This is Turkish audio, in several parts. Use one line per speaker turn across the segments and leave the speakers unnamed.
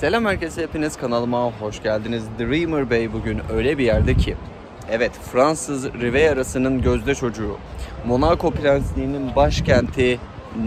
Selam herkese hepiniz kanalıma hoş geldiniz. Dreamer Bey bugün öyle bir yerde ki Evet Fransız Riviera'sının gözde çocuğu Monaco Prensliği'nin başkenti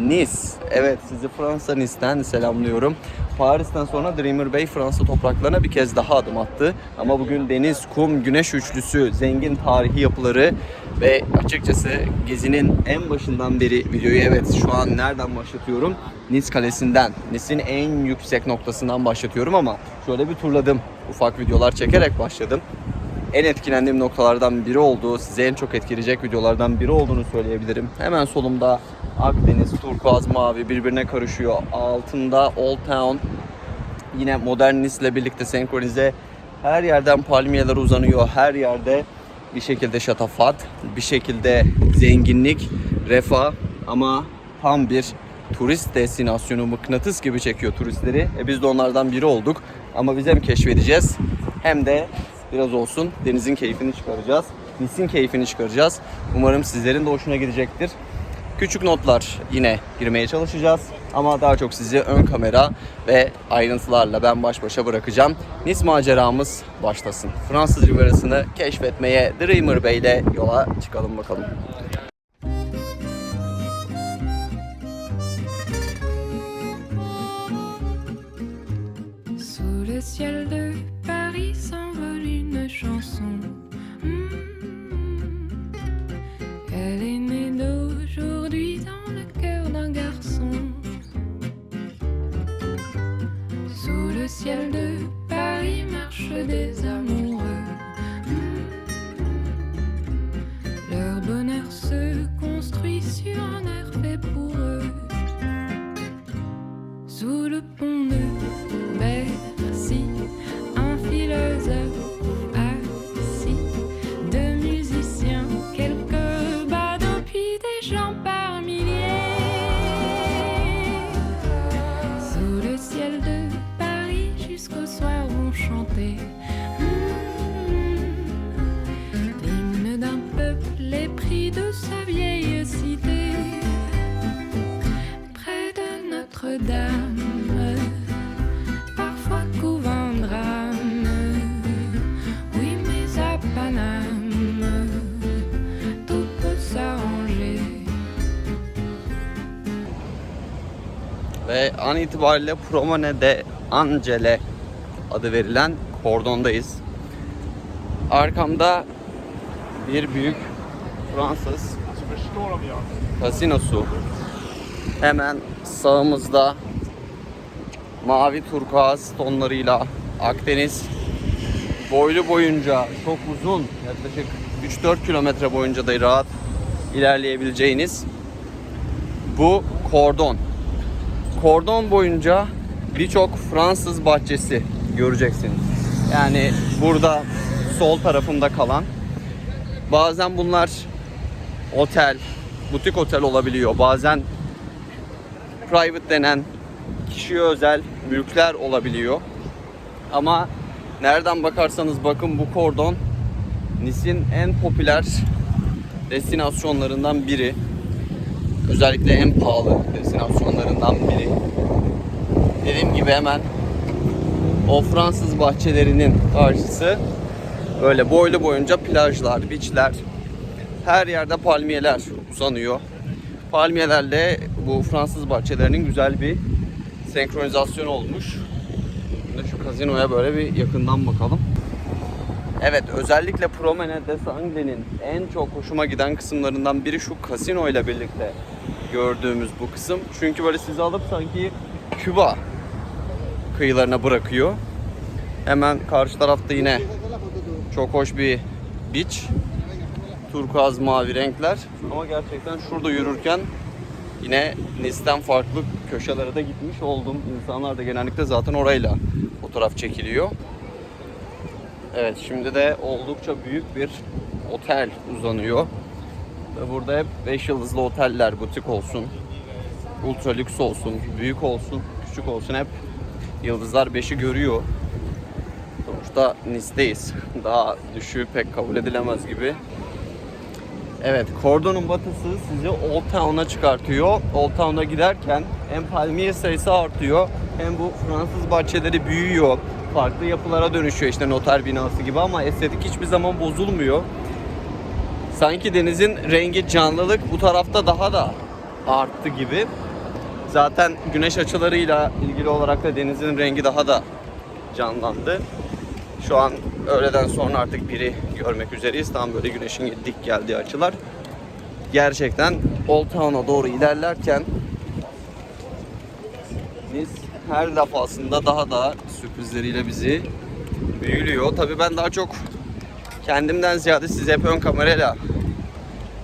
Nice. Evet sizi Fransa Nice'ten selamlıyorum. Paris'ten sonra Dreamer Bey Fransa topraklarına bir kez daha adım attı. Ama bugün deniz, kum, güneş üçlüsü, zengin tarihi yapıları ve açıkçası gezinin en başından beri videoyu evet şu an nereden başlatıyorum? Nice Kalesi'nden, Nice'in en yüksek noktasından başlatıyorum ama şöyle bir turladım. Ufak videolar çekerek başladım en etkilendiğim noktalardan biri olduğu, size en çok etkileyecek videolardan biri olduğunu söyleyebilirim. Hemen solumda Akdeniz, turkuaz, mavi birbirine karışıyor. Altında Old Town yine Modernistle birlikte senkronize. Her yerden palmiyeler uzanıyor. Her yerde bir şekilde şatafat, bir şekilde zenginlik, refah ama tam bir turist destinasyonu mıknatıs gibi çekiyor turistleri. E biz de onlardan biri olduk. Ama biz hem keşfedeceğiz hem de biraz olsun denizin keyfini çıkaracağız. Nice'in keyfini çıkaracağız. Umarım sizlerin de hoşuna gidecektir. Küçük notlar yine girmeye çalışacağız. Ama daha çok sizi ön kamera ve ayrıntılarla ben baş başa bırakacağım. Nice maceramız başlasın. Fransız Rivierası'nı keşfetmeye Dreamer Bey ile yola çıkalım bakalım. An itibariyle Promone de Angele adı verilen kordondayız. Arkamda bir büyük Fransız kasinosu. Hemen sağımızda mavi turkuaz tonlarıyla Akdeniz boylu boyunca çok uzun yaklaşık 3-4 kilometre boyunca da rahat ilerleyebileceğiniz bu kordon. Kordon boyunca birçok Fransız bahçesi göreceksiniz. Yani burada sol tarafımda kalan bazen bunlar otel, butik otel olabiliyor. Bazen private denen kişiye özel mülkler olabiliyor. Ama nereden bakarsanız bakın bu kordon Nice'in en popüler destinasyonlarından biri. Özellikle en pahalı destinasyonlarından biri. Dediğim gibi hemen o Fransız bahçelerinin karşısı böyle boylu boyunca plajlar, beachler, her yerde palmiyeler uzanıyor. Palmiyelerle bu Fransız bahçelerinin güzel bir senkronizasyon olmuş. Şimdi şu kazinoya böyle bir yakından bakalım. Evet özellikle Promene de Sangle'nin en çok hoşuma giden kısımlarından biri şu kasino ile birlikte gördüğümüz bu kısım. Çünkü böyle sizi alıp sanki Küba kıyılarına bırakıyor. Hemen karşı tarafta yine çok hoş bir beach. Turkuaz mavi renkler. Ama gerçekten şurada yürürken yine Nice'den farklı köşelere de gitmiş oldum. İnsanlar da genellikle zaten orayla fotoğraf çekiliyor. Evet şimdi de oldukça büyük bir otel uzanıyor. Burada hep 5 yıldızlı oteller, butik olsun, ultra lüks olsun, büyük olsun, küçük olsun hep yıldızlar 5'i görüyor. Sonuçta Nice'deyiz. Daha düşüğü pek kabul edilemez gibi. Evet, kordonun batısı sizi Old Town'a çıkartıyor. Old Town'a giderken hem palmiye sayısı artıyor hem bu Fransız bahçeleri büyüyor. Farklı yapılara dönüşüyor işte noter binası gibi ama estetik hiçbir zaman bozulmuyor. Sanki denizin rengi canlılık bu tarafta daha da arttı gibi. Zaten güneş açılarıyla ilgili olarak da denizin rengi daha da canlandı. Şu an öğleden sonra artık biri görmek üzereyiz. Tam böyle güneşin dik geldiği açılar. Gerçekten Old Town'a doğru ilerlerken biz her defasında daha da sürprizleriyle bizi büyülüyor. Tabii ben daha çok kendimden ziyade sizi hep ön kamerayla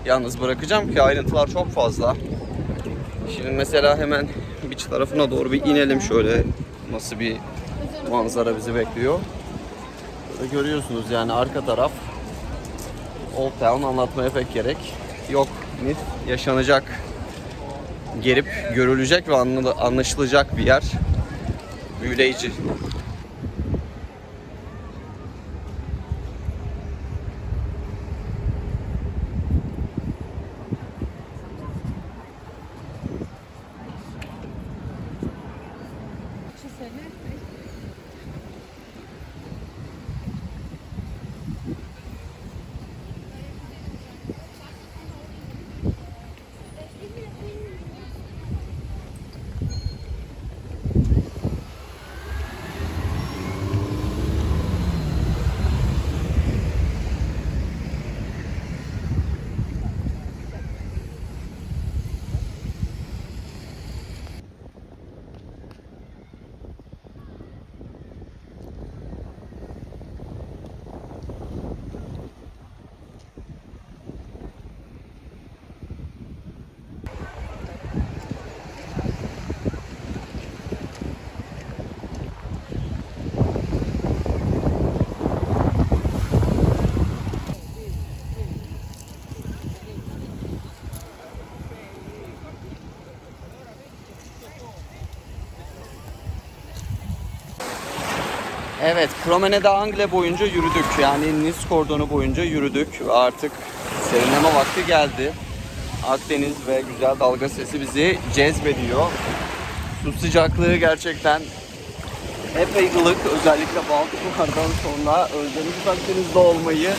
yalnız bırakacağım ki ayrıntılar çok fazla. Şimdi mesela hemen beach tarafına doğru bir inelim şöyle nasıl bir manzara bizi bekliyor. Burada görüyorsunuz yani arka taraf Old Town anlatmaya pek gerek yok. Nice yaşanacak, gelip görülecek ve anla- anlaşılacak bir yer. Büyüleyici. Evet, Promenade Angle boyunca yürüdük. Yani Nice kordonu boyunca yürüdük. Artık serinleme vakti geldi. Akdeniz ve güzel dalga sesi bizi cezbediyor. Su sıcaklığı gerçekten epey ılık. Özellikle Baltıklardan sonra özlemişiz Akdeniz'de olmayı.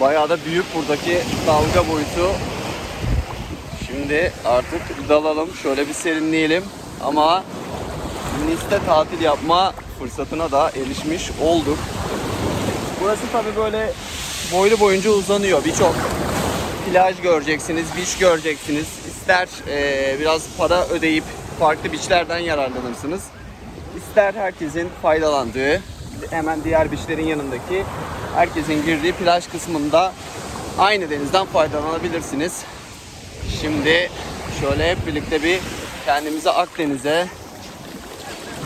Bayağı da büyük buradaki dalga boyutu. Şimdi artık dalalım, şöyle bir serinleyelim. Ama Nice'te tatil yapma fırsatına da erişmiş olduk. Burası tabi böyle boylu boyunca uzanıyor. Birçok plaj göreceksiniz, beach göreceksiniz. İster eee, biraz para ödeyip farklı beachlerden yararlanırsınız. İster herkesin faydalandığı, hemen diğer beachlerin yanındaki herkesin girdiği plaj kısmında aynı denizden faydalanabilirsiniz. Şimdi şöyle hep birlikte bir kendimizi Akdeniz'e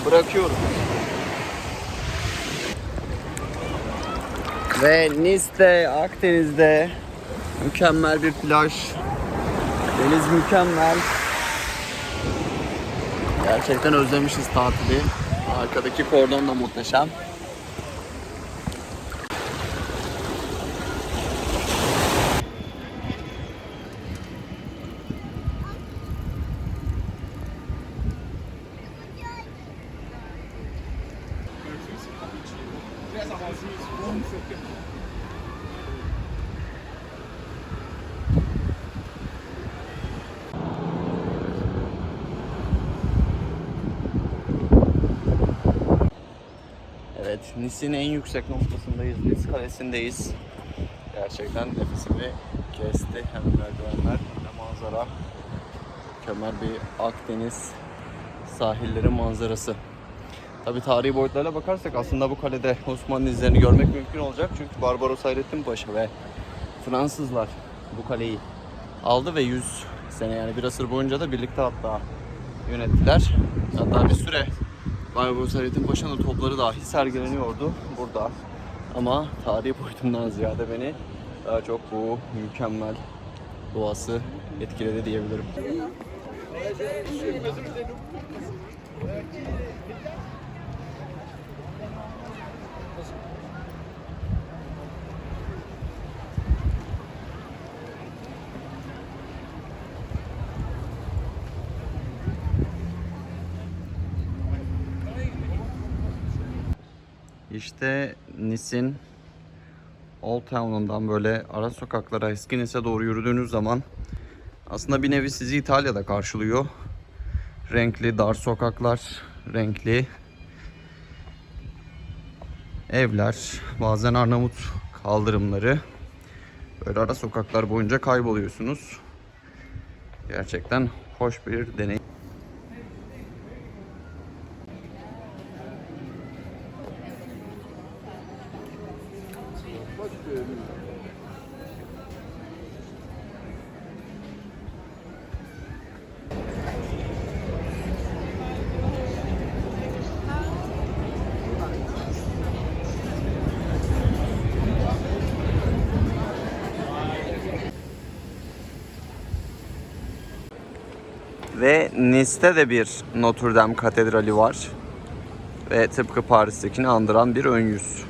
bırakıyorum. Ve Nice'de, Akdeniz'de mükemmel bir plaj. Deniz mükemmel. Gerçekten özlemişiz tatili. Arkadaki kordon da muhteşem. Evet, Nice'in en yüksek noktasındayız. Nice Kalesi'ndeyiz. Gerçekten nefesimi kesti. Hem merdivenler hem manzara. Mükemmel bir Akdeniz sahilleri manzarası. Tabi tarihi boyutlarına bakarsak aslında bu kalede Osmanlı izlerini görmek mümkün olacak. Çünkü Barbaros Hayrettin Paşa ve Fransızlar bu kaleyi aldı ve 100 sene yani bir asır boyunca da birlikte hatta yönettiler. Hatta bir süre Barbaros Hayrettin Paşa'nın topları dahi sergileniyordu burada. Ama tarihi boyutundan ziyade beni daha çok bu mükemmel doğası etkiledi diyebilirim. İşte Nice'in Old Town'undan böyle ara sokaklara eski Nice'e doğru yürüdüğünüz zaman aslında bir nevi sizi İtalya'da karşılıyor. Renkli dar sokaklar, renkli evler, bazen Arnavut kaldırımları. Böyle ara sokaklar boyunca kayboluyorsunuz. Gerçekten hoş bir deneyim. Ve Nice'te de bir Notre Dame katedrali var. Ve tıpkı Paris'tekini andıran bir ön yüz.